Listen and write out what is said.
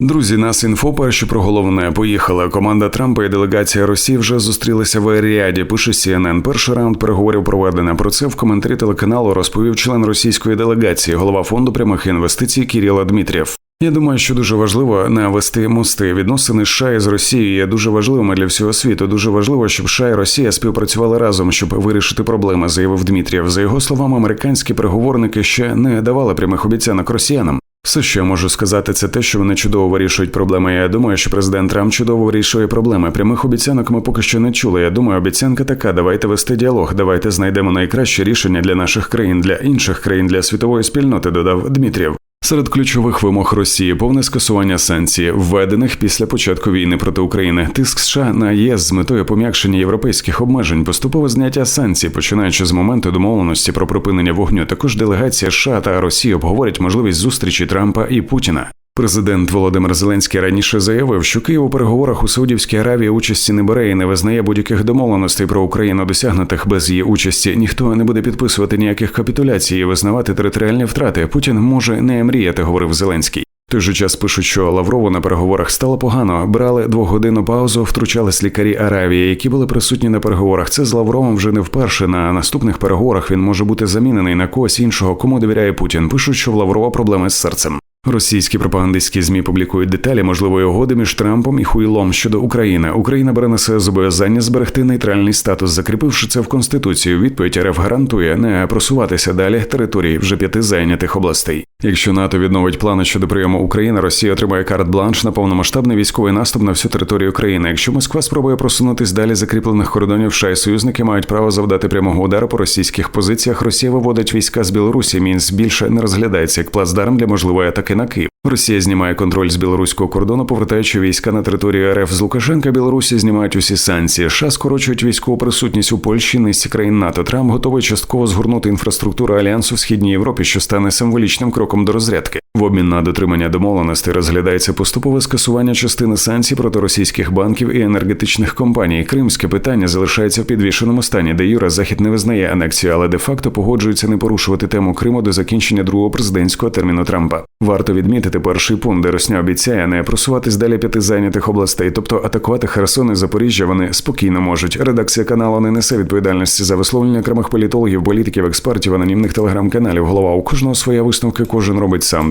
Друзі, нас інфо перші про головне. Поїхали. Команда Трампа і делегація Росії вже зустрілися в Еріаді. Пише CNN. Перший раунд переговорів проведено. Про це в коментарі телеканалу розповів член російської делегації, голова фонду прямих інвестицій Кіріла Дмитрєв. Я думаю, що дуже важливо навести мости. Відносини США із Росією є дуже важливими для всього світу. Дуже важливо, щоб США і Росія співпрацювали разом, щоб вирішити проблеми, заявив Дмитрєв. За його словами, американські переговорники ще не давали прямих обіцянок росіянам. Все, що я можу сказати, це те, що вони чудово вирішують проблеми. Я думаю, що президент Трамп чудово вирішує проблеми. Прямих обіцянок ми поки що не чули. Я думаю, обіцянка така: давайте вести діалог, давайте знайдемо найкраще рішення для наших країн, для інших країн, для світової спільноти. Додав Дмитрєв. Серед ключових вимог Росії повне скасування санкцій, введених після початку війни проти України, тиск США на ЄС з метою пом'якшення європейських обмежень, поступове зняття санкцій, починаючи з моменту домовленості про припинення вогню. Також делегація США та Росії обговорять можливість зустрічі Трампа і Путіна. Президент Володимир Зеленський раніше заявив, що Київ у переговорах у Саудівській Аравії участі не бере і не визнає будь-яких домовленостей про Україну, досягнутих без її участі. Ніхто не буде підписувати ніяких капітуляцій і визнавати територіальні втрати. Путін може не мріяти, говорив Зеленський. Той же час пишуть, що Лаврову на переговорах стало погано. Брали двогодинну паузу, втручались лікарі Аравії, які були присутні на переговорах. Це з Лавровим вже не вперше. На наступних переговорах він може бути замінений на когось іншого, кому довіряє Путін. Пишуть, що в Лаврова проблеми з серцем. Російські пропагандистські змі публікують деталі можливої угоди між Трампом і Хуйлом щодо України. Україна бере на себе зобов'язання зберегти нейтральний статус, закріпивши це в конституції. Відповідь РФ гарантує не просуватися далі території вже п'яти зайнятих областей. Якщо НАТО відновить плани щодо прийому України, Росія отримає карт-бланш на повномасштабний військовий наступ на всю територію країни. Якщо Москва спробує просунутись далі закріплених кордонів, США і союзники мають право завдати прямого удару по російських позиціях. Росія виводить війська з Білорусі. Мінськ більше не розглядається як плацдарм для можливої атаки на Київ. Росія знімає контроль з білоруського кордону, повертаючи війська на територію РФ з Лукашенка. Білорусі знімають усі санкції. США скорочують військову присутність у Польщі низці країн НАТО. Трамп готовий частково згорнути інфраструктуру альянсу в східній Європі, що стане символічним кроком до розрядки. В обмін на дотримання домовленостей розглядається поступове скасування частини санкцій проти російських банків і енергетичних компаній. Кримське питання залишається в підвішеному стані, де Юра Захід не визнає анексію, але де факто погоджується не порушувати тему Криму до закінчення другого президентського терміну Трампа. Варто відмітити перший пункт, де Росня обіцяє не просуватись далі п'яти зайнятих областей, тобто атакувати Херсон і Запоріжжя вони спокійно можуть. Редакція каналу не несе відповідальності за висловлення окремих політологів, політиків, експертів, анонімних телеграм-каналів. Голова у кожного своя висновки, кожен робить сам.